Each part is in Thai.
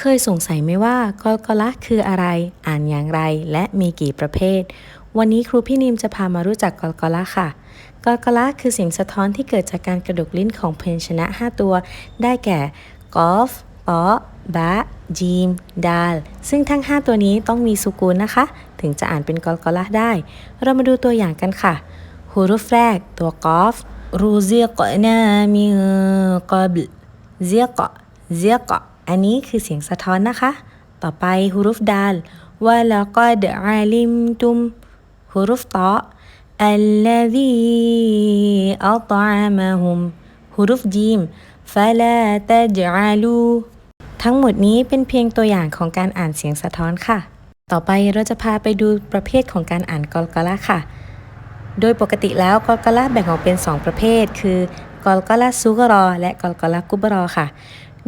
เคยสงสัยไหมว่ากอลกอละคืออะไร อ่านอย่างไร และมีกี่ประเภท วันนี้ครูพี่นิมจะพามารู้จักกอลกอละค่ะกอลกอละคือเสียงสะท้อนที่เกิดจากการกระดกลิ้นของเพยัญชนะ 5 ตัว ได้แก่กอฟปอบะจีม ดาล ซึ่งทั้ง 5 ตัวนี้ต้องมีสุกูลนะคะ ถึงจะอ่านเป็นกอลกอละได้ เรามาดูตัวอย่างกันค่ะฮูรุฟแรก ตัวกอฟรูซิกนามิกับเซียกะเซียกะ อันนี้คือเสียงสะท้อนนะคะ ต่อไปฮุรุฟดาลว่าแล้วก็เดอาลิมตุมฮุรุฟตออัลลดีอัลตามะฮุมฮุรุฟจีมฟาลาตะจอาลูทั้งหมดนี้เป็นเพียงตัวอย่างของการอ่านเสียงสะท้อนค่ะ ต่อไปเราจะพาไปดูประเภทของการอ่านกอลกอละค่ะ โดยปกติแล้วกอลกอละแบ่งออกเป็น 2 ประเภท คือกอลกอละซูกรอ และกอลกอละกุบรอค่ะ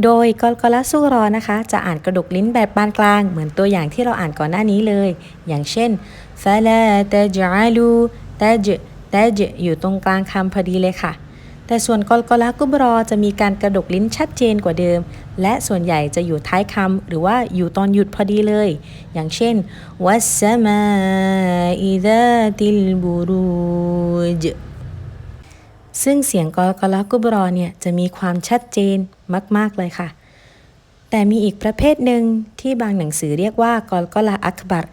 โดยกอลกอลัสซูรอนะคะ จะอ่านกระดกลิ้นแบบปานกลาง เหมือนตัวอย่างที่เราอ่านก่อนหน้านี้เลย อย่างเช่นฟาลาตจาลูตจตจอยู่ตรงกลางคำพอดีเลยค่ะ แต่ส่วนกอลกอลากุบรอจะมีการกระดกลิ้นชัดเจนกว่าเดิม และส่วนใหญ่จะอยู่ท้ายคำหรือว่าอยู่ตอนหยุดพอดีเลย อย่างเช่นวัสมาอิดาติลบูรูจ ซึ่งเสียงกอลกอละกุบรอเนี่ยจะมีความชัดเจนมาก ๆ เลยค่ะ แต่มีอีกประเภทหนึ่งที่บางหนังสือเรียกว่ากอลกอละอักบัร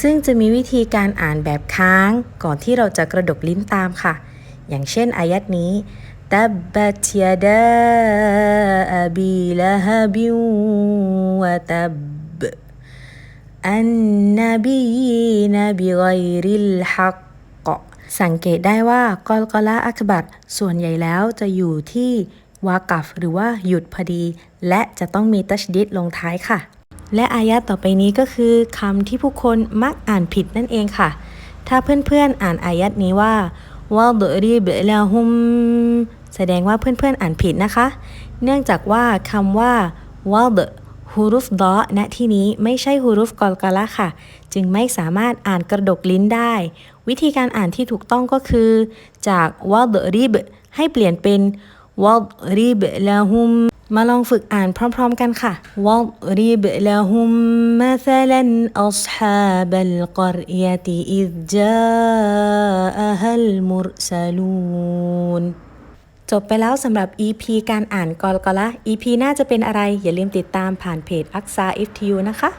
ซึ่งจะมีวิธีการอ่านแบบค้าง ก่อนที่เราจะกระดกลิ้นตามค่ะ อย่างเช่นอายัดนี้ตับบัตยาดา สังเกตได้ว่ากอลกอละอักบัรส่วนใหญ่แล้วจะอยู่ที่วากัฟหรือว่าหยุดพอดี และจะต้องมีตัชดิดลงท้ายค่ะ และอายะต่อไปนี้ก็คือคำที่ผู้คนมักอ่านผิดนั่นเองค่ะ ถ้าเพื่อนๆอ่านอายัดนี้ว่าวาดรีเบลฮุมแสดงว่าเพื่อนๆอ่านผิดนะคะ เนื่องจากว่าคำว่าวาด ฮุรุฟดอณที่นี้ไม่ใช่ฮุรุฟกอลกาละค่ะ จึงไม่สามารถอ่านกระดกลิ้นได้ วิธีการอ่านที่ถูกต้องก็คือ จากวาดรีบให้เปลี่ยนเป็นวาดรีบลาฮุมมาลองฝึกอ่านพร้อมๆกันค่ะวาดรีบลาฮุมมาซาลันอัศฮาบัลกอรยะติอิซจาอะฮัลมุรซาลูน จบไปแล้วสำหรับ EP การอ่านกอลกอละ EP หน่าจะเป็นอะไรอย่าลืมติดตามผ่านเพจอักษา FTU นะคะ